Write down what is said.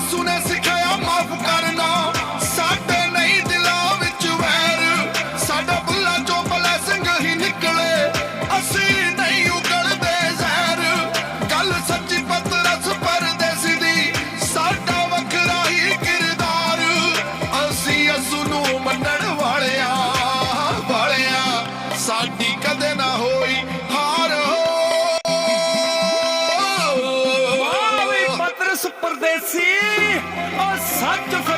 ਸਾਸੂ ਨੇ ਸਿਖਾਇਆ ਮਾਫ ਕਰਨਾ। ਸਾਡੇ ਨਹੀਂ ਦਿਲਾਂ ਵਿੱਚ ਵੈਰ। ਸਾਡਾ ਬੁੱਲਾ ਚੋਂ ਬਲੈਸਿੰਗ ਹੀ ਨਿਕਲੇ। ਅਸੀਂ ਨਹੀਂ ਉਗਲਦੇ ਜ਼ਹਿਰ। ਗੱਲ ਸੱਚੀ ਪਤਰਸ ਪਰਦੇਸੀ ਦੀ। ਸਾਡਾ ਵੱਖਰਾ ਹੀ ਕਿਰਦਾਰ। ਅਸੀਂ ਅਸੂ ਨੂੰ ਮੰਨ What the